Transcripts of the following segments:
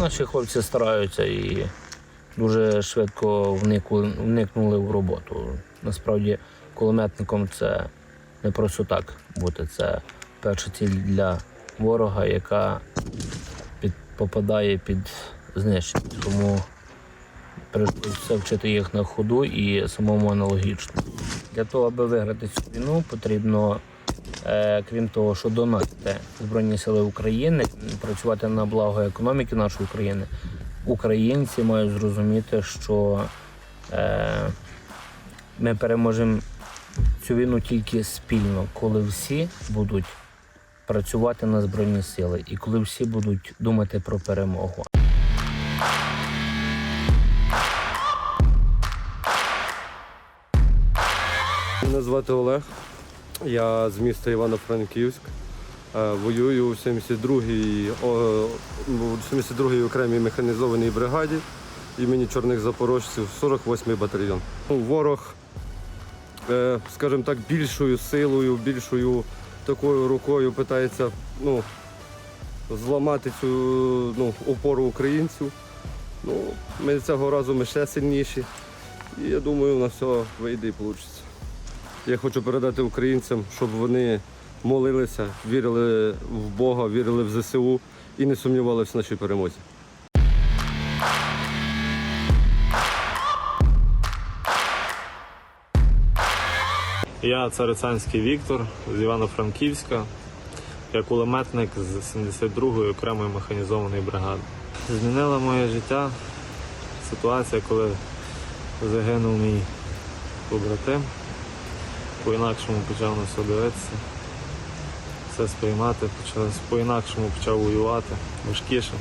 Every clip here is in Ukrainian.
Наші хлопці стараються і дуже швидко вникнули в роботу. Насправді, кулеметником це не просто так бути. Це перша ціль для ворога, яка під, попадає під знищення. Тому прийшлося вчити їх на ходу і самому аналогічно. Для того, аби виграти цю війну, потрібно, крім того, що донатити Збройні Сили України, працювати на благо економіки нашої країни. Українці мають зрозуміти, що е, ми переможемо цю війну тільки спільно, коли всі будуть працювати на Збройні Сили і коли всі будуть думати про перемогу. Мене звати Олег. Я з міста Івано-Франківськ. Е, Воюю у 72-й, о, ну, 72-й окремій механізованій бригаді імені Чорних Запорожців, 48-й батальйон. Ну, Ворог, е, скажімо так, більшою силою, більшою такою рукою питається ну, зламати цю ну, опору українців. Ну, ми цього разу ми ще сильніші. І я думаю, на все вийде і вийде. Я хочу передати українцям, щоб вони молилися, вірили в Бога, вірили в ЗСУ і не сумнівалися в нашій перемозі. Я Царицянський Віктор з Івано-Франківська. Я кулеметник з 72-ї окремої механізованої бригади. Змінила моє життя ситуація, коли загинув мій побратим. По-інакшому почав на все дивитися, все сприймати, по-інакшому почав воювати. Важкіше.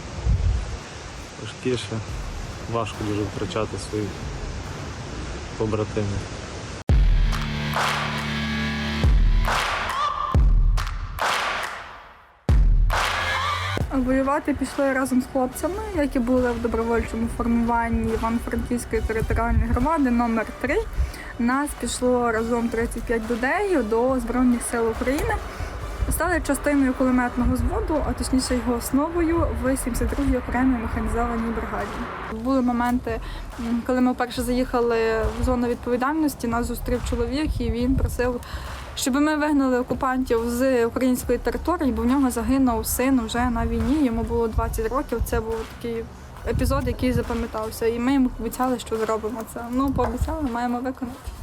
Важкіше. Важко дуже втрачати своїх побратимів. Воювати пішли разом з хлопцями, які були в добровольчому формуванні Івано-Франківської територіальної громади номер 3 Нас пішло разом 35 людей до Збройних сил України. Стали частиною кулеметного зводу, а точніше його основою в 72-й окремій механізованій бригаді. Були моменти, коли ми вперше заїхали в зону відповідальності, нас зустрів чоловік і він просив щоб ми вигнали окупантів з української території, бо в нього загинув син вже на війні. Йому було 20 років. Це був такий епізод, який запам'ятався. І ми йому обіцяли, що зробимо це. Ну, пообіцяли, маємо виконати.